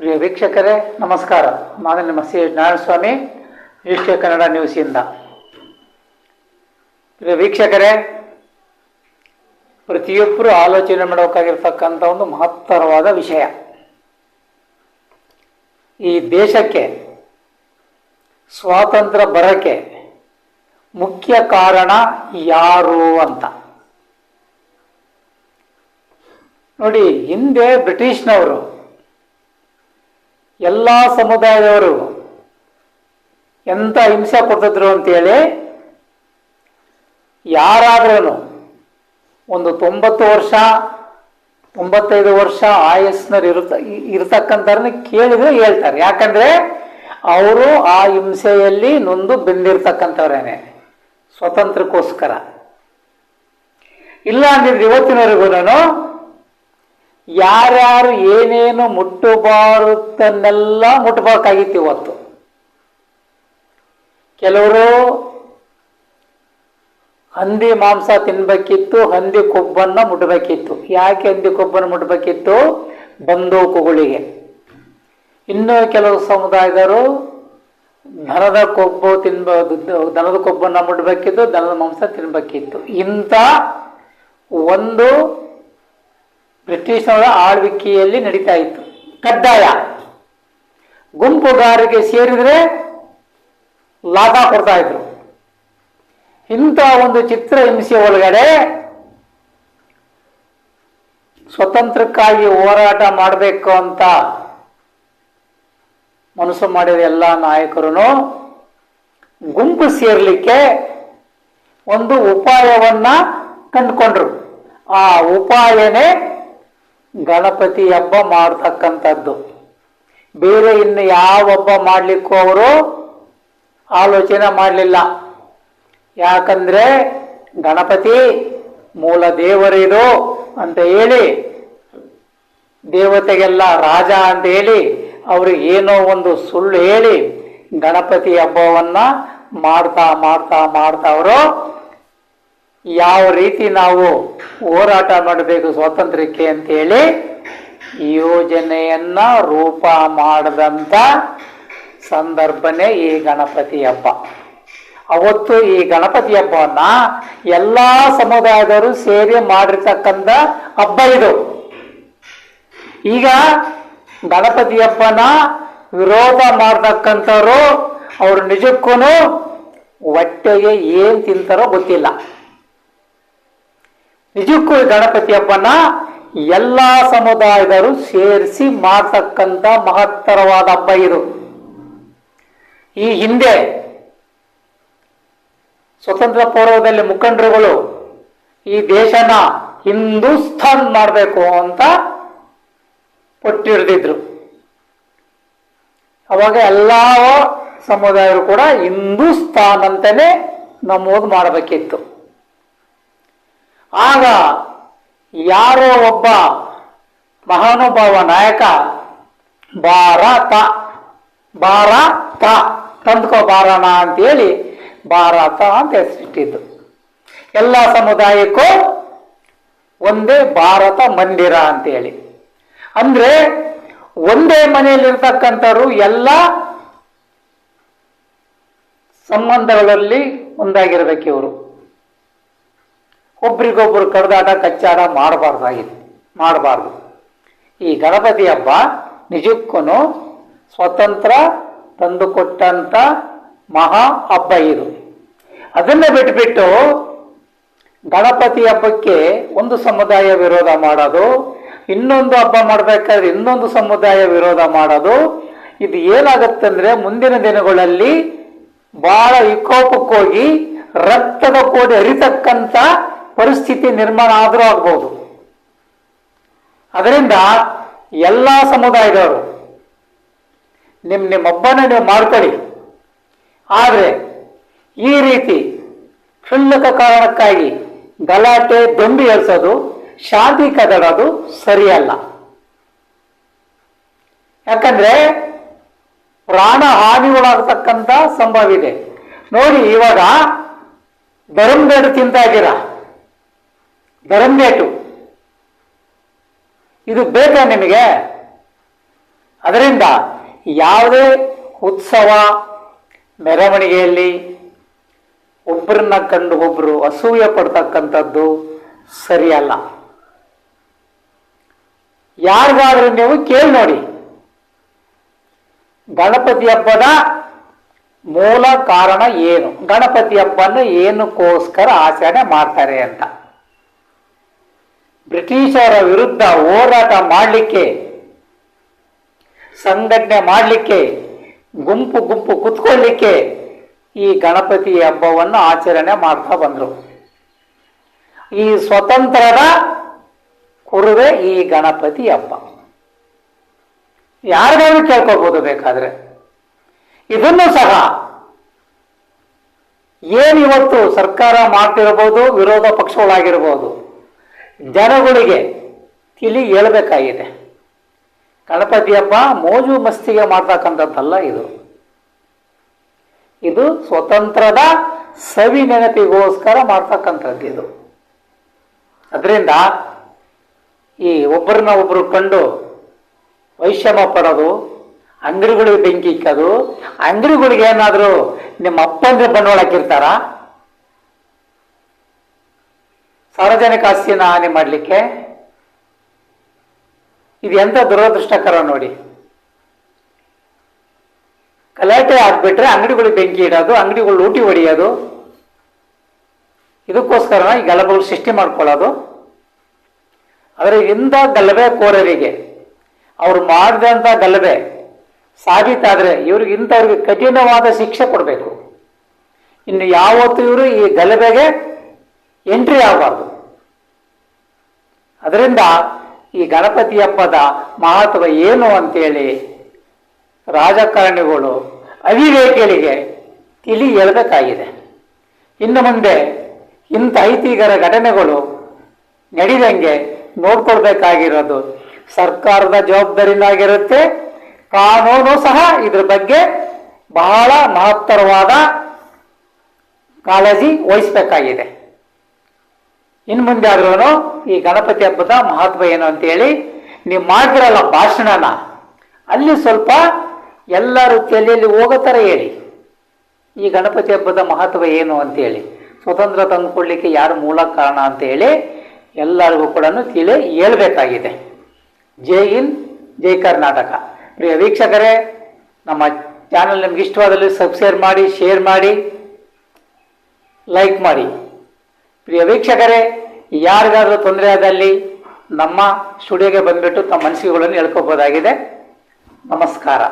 ಪ್ರಿಯ ವೀಕ್ಷಕರೇ, ನಮಸ್ಕಾರ. ನಾನು ನಿಮ್ಮ ಸಿ ನಾರಾಯಣಸ್ವಾಮಿ ವೀಕ್ಷಕ ಕನ್ನಡ ನ್ಯೂಸಿಂದ. ಪ್ರಿಯ ವೀಕ್ಷಕರೇ, ಪ್ರತಿಯೊಬ್ಬರು ಆಲೋಚನೆ ಮಾಡಬೇಕಾಗಿರ್ತಕ್ಕಂಥ ಒಂದು ಮಹತ್ತರವಾದ ವಿಷಯ. ಈ ದೇಶಕ್ಕೆ, ಸ್ವಾತಂತ್ರ್ಯ ಬರಕ್ಕೆ ಮುಖ್ಯ ಕಾರಣ ಯಾರು ಅಂತ. ನೋಡಿ, ಹಿಂದೆ ಬ್ರಿಟಿಷ್ನವರು ಎಲ್ಲ ಸಮುದಾಯದವರು ಎಂತ ಹಿಂಸೆ ಕೊಡ್ತಿದ್ರು ಅಂತೇಳಿ ಯಾರಾದ್ರೂ ಒಂದು ತೊಂಬತ್ತು ವರ್ಷ, ತೊಂಬತ್ತೈದು ವರ್ಷ ಆಯಸ್ನರು ಇರುತ್ತ ಕೇಳಿದ್ರೆ ಹೇಳ್ತಾರೆ. ಯಾಕಂದ್ರೆ ಅವರು ಆ ಹಿಂಸೆಯಲ್ಲಿ ನೊಂದು ಬೆಂದಿರ್ತಕ್ಕಂಥವ್ರೇನೆ, ಸ್ವತಂತ್ರಕ್ಕೋಸ್ಕರ. ಇಲ್ಲ ಅಂದಿದ್ರೆ ಇವತ್ತಿನವರೆಗೂ ಯಾರ್ಯಾರು ಏನೇನು ಮುಟ್ಟಬಾರುತ್ತನ್ನೆಲ್ಲ ಮುಟ್ಟಬೇಕಾಗಿತ್ತು ಇವತ್ತು. ಕೆಲವರು ಹಂದಿ ಮಾಂಸ ತಿನ್ಬೇಕಿತ್ತು, ಹಂದಿ ಕೊಬ್ಬನ್ನ ಮುಟ್ಟಬೇಕಿತ್ತು ಯಾಕೆ ಹಂದಿ ಕೊಬ್ಬನ್ನು ಮುಟ್ಟಬೇಕಿತ್ತು ಬಂದೂಕುಗಳಿಗೆ. ಇನ್ನು ಕೆಲವು ಸಮುದಾಯದವರು ದನದ ಕೊಬ್ಬು ತಿನ್ಬ, ದನದ ಕೊಬ್ಬನ್ನ ಮುಟ್ಟಬೇಕಿತ್ತು ದನದ ಮಾಂಸ ತಿನ್ಬೇಕಿತ್ತು. ಇಂಥ ಒಂದು ಬ್ರಿಟಿಷರ ಆಳ್ವಿಕೆಯಲ್ಲಿ ನಡೀತಾ ಇತ್ತು. ಕಡ್ಡಾಯ. ಗುಂಪುಗಾರಿಗೆ ಸೇರಿದ್ರೆ ಲಾಭ ಕೊಡ್ತಾ ಇದ್ರು. ಇಂಥ ಒಂದು ಚಿತ್ರ ಹಿಂಸೆ ಒಳಗಡೆ ಸ್ವತಂತ್ರಕ್ಕಾಗಿ ಹೋರಾಟ ಮಾಡಬೇಕು ಅಂತ ಮನಸ್ಸು ಮಾಡಿದ ಎಲ್ಲ ನಾಯಕರು ಗುಂಪು ಸೇರಲಿಕ್ಕೆ ಒಂದು ಉಪಾಯವನ್ನ ಕಂಡುಕೊಂಡ್ರು. ಆ ಉಪಾಯನೇ ಗಣಪತಿ ಹಬ್ಬ ಮಾಡ್ತಕ್ಕಂಥದ್ದು. ಬೇರೆ ಇನ್ನು ಯಾವ ಹಬ್ಬ ಮಾಡ್ಲಿಕ್ಕೂ ಅವರು ಆಲೋಚನೆ ಮಾಡಲಿಲ್ಲ. ಯಾಕಂದ್ರೆ ಗಣಪತಿ ಮೂಲ ದೇವರಿದು ಅಂತ ಹೇಳಿ, ದೇವತೆಗೆಲ್ಲ ರಾಜ ಅಂತ ಹೇಳಿ ಅವ್ರಿಗೆ ಏನೋ ಒಂದು ಸುಳ್ಳು ಹೇಳಿ ಗಣಪತಿ ಹಬ್ಬವನ್ನು ಮಾಡ್ತಾ ಮಾಡ್ತಾ ಮಾಡ್ತಾ ಅವರು ಯಾವ ರೀತಿ ನಾವು ಹೋರಾಟ ಮಾಡಬೇಕು ಸ್ವಾತಂತ್ರ್ಯಕ್ಕೆ ಅಂತೇಳಿ ಯೋಜನೆಯನ್ನ ರೂಪ ಮಾಡದಂತ ಸಂದರ್ಭನೇ ಈ ಗಣಪತಿ ಹಬ್ಬ. ಅವತ್ತು ಈ ಗಣಪತಿ ಹಬ್ಬವನ್ನ ಎಲ್ಲಾ ಸಮುದಾಯದವರು ಸೇರಿ ಮಾಡಿರ್ತಕ್ಕಂಥ ಹಬ್ಬ ಇದು. ಈಗ ಗಣಪತಿ ಹಬ್ಬನ ವಿರೋಧ ಮಾಡ್ತಕ್ಕಂಥವ್ರು ಅವ್ರು ನಿಜಕ್ಕೂ ಹೊಟ್ಟೆಗೆ ಏನ್ ತಿಂತಾರೋ ಗೊತ್ತಿಲ್ಲ. ನಿಜಕ್ಕೂ ಗಣಪತಿ ಹಬ್ಬನ ಎಲ್ಲಾ ಸಮುದಾಯದವರು ಸೇರಿಸಿ ಮಾಡ್ತಕ್ಕಂಥ ಮಹತ್ತರವಾದ ಹಬ್ಬ ಇದು. ಈ ಹಿಂದೆ ಸ್ವತಂತ್ರ ಪೂರ್ವದಲ್ಲಿ ಮುಖಂಡರುಗಳು ಈ ದೇಶನ ಹಿಂದೂಸ್ಥಾನ್ ಮಾಡಬೇಕು ಅಂತ ಪಟ್ಟಿಡ್ದಿದ್ರು ಅವಾಗ ಎಲ್ಲ ಸಮುದಾಯರು ಕೂಡ ಹಿಂದೂಸ್ಥಾನ್ ಅಂತಾನೆ ನಮೋದು ಮಾಡಬೇಕಿತ್ತು. ಆಗ ಯಾರೋ ಒಬ್ಬ ಮಹಾನುಭಾವ ನಾಯಕ, ಭಾರತ ಭಾರತ, ತಂದ್ಕೋ ಬಾರಣ ಅಂತೇಳಿ ಭಾರತ ಅಂತ ಹೆಸರಿಟ್ಟಿದ್ದು ಎಲ್ಲ ಸಮುದಾಯಕ್ಕೂ ಒಂದೇ ಭಾರತ ಮಂದಿರ ಅಂತೇಳಿ ಅಂದ್ರೆ ಒಂದೇ ಮನೆಯಲ್ಲಿರ್ತಕ್ಕಂಥವ್ರು ಎಲ್ಲ ಸಂಬಂಧಗಳಲ್ಲಿ ಒಂದಾಗಿರ್ಬೇಕು ಇವರು. ಒಬ್ರಿಗೊಬ್ರು ಕಡ್ದಾಟ, ಕಚ್ಚಾಟ ಮಾಡಬಾರ್ದಾಗಿತ್ತು. ಮಾಡಬಾರ್ದು. ಈ ಗಣಪತಿ ಹಬ್ಬ ನಿಜಕ್ಕೂ ಸ್ವತಂತ್ರ ತಂದುಕೊಟ್ಟಂತ ಮಹಾ ಹಬ್ಬ ಇದು. ಅದನ್ನ ಬಿಟ್ಬಿಟ್ಟು ಗಣಪತಿ ಹಬ್ಬಕ್ಕೆ ಒಂದು ಸಮುದಾಯ ವಿರೋಧ ಮಾಡೋದು, ಇನ್ನೊಂದು ಹಬ್ಬ ಮಾಡ್ಬೇಕಾದ್ರೆ ಇನ್ನೊಂದು ಸಮುದಾಯ ವಿರೋಧ ಮಾಡೋದು, ಇದು ಏನಾಗತ್ತಂದ್ರೆ ಮುಂದಿನ ದಿನಗಳಲ್ಲಿ ಬಹಳ ವಿಕೋಪಕ್ಕೋಗಿ ರಕ್ತದ ಕೋಡಿ ಹರಿತಕ್ಕಂತ ಪರಿಸ್ಥಿತಿ ನಿರ್ಮಾಣ ಆದರೂ ಆಗ್ಬೋದು. ಅದರಿಂದ ಎಲ್ಲ ಸಮುದಾಯದವರು, ನಿಮ್ ನಿಮ್ಮ ನಿಮ್ಮೊಬ್ಬನೇ ನೀವು ಮಾಡ್ಕೊಳ್ಳಿ. ಆದರೆ ಈ ರೀತಿ ಕ್ಷುಲ್ಲಕ ಕಾರಣಕ್ಕಾಗಿ ಗಲಾಟೆ, ದೊಂಬಿ ಎಲ್ಸೋದು ಶಾಂತಿ ಕದಡೋದು ಸರಿಯಲ್ಲ. ಯಾಕಂದ್ರೆ ಪ್ರಾಣ ಹಾನಿ ಒಳಗತಕ್ಕಂಥ ಸಂಭವ ಇದೆ. ನೋಡಿ, ಇವಾಗ ಬರಂಬೇಡ ತಿಂತಾ ಧರ್ಮಬೇಟು ಇದು ಬೇಕಾ ನಿಮಗೆ? ಅದರಿಂದ ಯಾವುದೇ ಉತ್ಸವ, ಮೆರವಣಿಗೆಯಲ್ಲಿ ಒಬ್ಬರನ್ನ ಕಂಡು ಒಬ್ಬರು ಅಸೂಯೆ ಪಡ್ತಕ್ಕಂಥದ್ದು ಸರಿಯಲ್ಲ. ಯಾರಿಗಾದ್ರೂ ನೀವು ಕೇಳಿ ನೋಡಿ. ಗಣಪತಿ ಹಬ್ಬದ ಮೂಲ ಕಾರಣ ಏನು? ಗಣಪತಿ ಹಬ್ಬನ ಏನಕ್ಕೋಸ್ಕರ ಆಚರಣೆ ಮಾಡ್ತಾರೆ ಅಂತ. ಬ್ರಿಟಿಷರ ವಿರುದ್ಧ ಹೋರಾಟ ಮಾಡಲಿಕ್ಕೆ, ಸಂಘಟನೆ ಮಾಡಲಿಕ್ಕೆ, ಗುಂಪು ಗುಂಪು ಕುತ್ಕೊಳ್ಳಿಕ್ಕೆ ಈ ಗಣಪತಿ ಹಬ್ಬವನ್ನು ಆಚರಣೆ ಮಾಡ್ತಾ ಬಂದರು. ಈ ಸ್ವತಂತ್ರದ ಕುರುವೆ ಈ ಗಣಪತಿ ಹಬ್ಬ. ಯಾರಿಗಾದ್ರೂ ಕೇಳ್ಕೋಬಹುದು ಬೇಕಾದ್ರೆ? ಇದನ್ನು ಸಹ ಏನಿವತ್ತು ಸರ್ಕಾರ ಮಾಡ್ತಿರಬಹುದು ವಿರೋಧ ಪಕ್ಷಗಳಾಗಿರ್ಬೋದು ಜನಗಳಿಗೆ ತಿಳಿ ಹೇಳಬೇಕಾಗಿದೆ. ಗಣಪತಿ ಹಬ್ಬ ಮೋಜು ಮಸ್ತಿಗೆ ಮಾಡ್ತಕ್ಕಂಥದ್ದಲ್ಲ ಇದು. ಇದು ಸ್ವತಂತ್ರದ ಸವಿ ನೆನಪಿಗೋಸ್ಕರ ಮಾಡ್ತಕ್ಕಂಥದ್ದು ಇದು. ಅದರಿಂದ ಈ ಒಬ್ಬರನ್ನ ಒಬ್ಬರು ಕಂಡು ವೈಷಮ ಪಡೋದು, ಅಂಗಡಿಗಳಿಗೆ ಬೆಂಕಿ ಇಕ್ಕೋದು, ಅಂಗಡಿಗಳಿಗೆ ಏನಾದರೂ ನಿಮ್ಮ ಅಪ್ಪಂದ್ರೆ ಬಂಡವಾಳ ಹಾಕಿರ್ತಾರ ಸಾರ್ವಜನಿಕ ಆಸ್ತಿಯನ್ನು ಹಾನಿ ಮಾಡಲಿಕ್ಕೆ ಇದು ಎಂತ ದುರದೃಷ್ಟಕರ ನೋಡಿ. ಗಲಾಟೆ ಆಗ್ಬಿಟ್ರೆ ಅಂಗಡಿಗಳಿಗೆ ಬೆಂಕಿ ಇಡೋದು, ಅಂಗಡಿಗಳು ಊಟಿ ಹೊಡೆಯೋದು. ಇದಕ್ಕೋಸ್ಕರ ಈ ಗಲಭೆಗಳು ಸೃಷ್ಟಿ ಮಾಡ್ಕೊಳ್ಳೋದು. ಆದರೆ ಇಂಥ ಗಲಭೆ ಕೋರರಿಗೆ ಅವರು ಮಾಡಿದಂಥ ಗಲಭೆ ಸಾಬೀತಾದರೆ ಇವ್ರಿಗೆ ಇಂಥವ್ರಿಗೆ ಕಠಿಣವಾದ ಶಿಕ್ಷೆ ಕೊಡಬೇಕು. ಇನ್ನು ಯಾವತ್ತೂ ಇವರು ಈ ಗಲಭೆಗೆ ಎಂಟ್ರಿ ಆಗಬಾರ್ದು. ಅದರಿಂದ ಈ ಗಣಪತಿ ಹಬ್ಬದ ಮಹತ್ವ ಏನು ಅಂತೇಳಿ ರಾಜಕಾರಣಿಗಳು ಅವಿವೇಕಿಗಳಿಗೆ ತಿಳಿ ಹೇಳಬೇಕಾಗಿದೆ. ಇನ್ನು ಮುಂದೆ ಇಂಥ ಐತಿಗರ ಘಟನೆಗಳು ನಡೆದಂಗೆ ನೋಡ್ಕೊಳ್ಬೇಕಾಗಿರೋದು ಸರ್ಕಾರದ ಜವಾಬ್ದಾರಿನಾಗಿರುತ್ತೆ ಕಾನೂನು ಸಹ ಇದ್ರ ಬಗ್ಗೆ ಬಹಳ ಮಹತ್ತರವಾದ ಕಾಳಜಿ ವಹಿಸ್ಬೇಕಾಗಿದೆ. ಇನ್ನು ಮುಂದೆ ಆದ್ರೂ ಈ ಗಣಪತಿ ಹಬ್ಬದ ಮಹತ್ವ ಏನು ಅಂತೇಳಿ ನೀವು ಮಾಡ್ತಿರಲ್ಲ ಭಾಷಣನ, ಅಲ್ಲಿ ಸ್ವಲ್ಪ ಎಲ್ಲರೂ ರೀತಿಯಲ್ಲಿ ಹೋಗೋ ಥರ ಹೇಳಿ. ಈ ಗಣಪತಿ ಹಬ್ಬದ ಮಹತ್ವ ಏನು ಅಂತೇಳಿ, ಸ್ವತಂತ್ರ ತಂದುಕೊಡ್ಲಿಕ್ಕೆ ಯಾರು ಮೂಲ ಕಾರಣ ಅಂತ ಹೇಳಿ ಎಲ್ಲರಿಗೂ ಕೂಡ ತಿಳಿ ಹೇಳ್ಬೇಕಾಗಿದೆ. ಜೈ ಇನ್ ಜೈ ಕರ್ನಾಟಕ. ಪ್ರಿಯ ವೀಕ್ಷಕರೇ, ನಮ್ಮ ಚಾನಲ್ ನಿಮ್ಗೆ ಇಷ್ಟವಾದಲ್ಲಿ ಸಬ್ಸ್ಕ್ರೈಬ್ ಮಾಡಿ ಶೇರ್ ಮಾಡಿ ಲೈಕ್ ಮಾಡಿ. ಪ್ರಿಯ ವೀಕ್ಷಕರೇ ಯಾರಿಗಾದ್ರೂ ತೊಂದರೆ ಆದಲ್ಲಿ ನಮ್ಮ ಸ್ಟುಡಿಯೋಗೆ ಬಂದ್ಬಿಟ್ಟು ತಮ್ಮ ಮನಸ್ಸುಗಳನ್ನು ಹೇಳ್ಕೋಬೋದಾಗಿದೆ. ನಮಸ್ಕಾರ.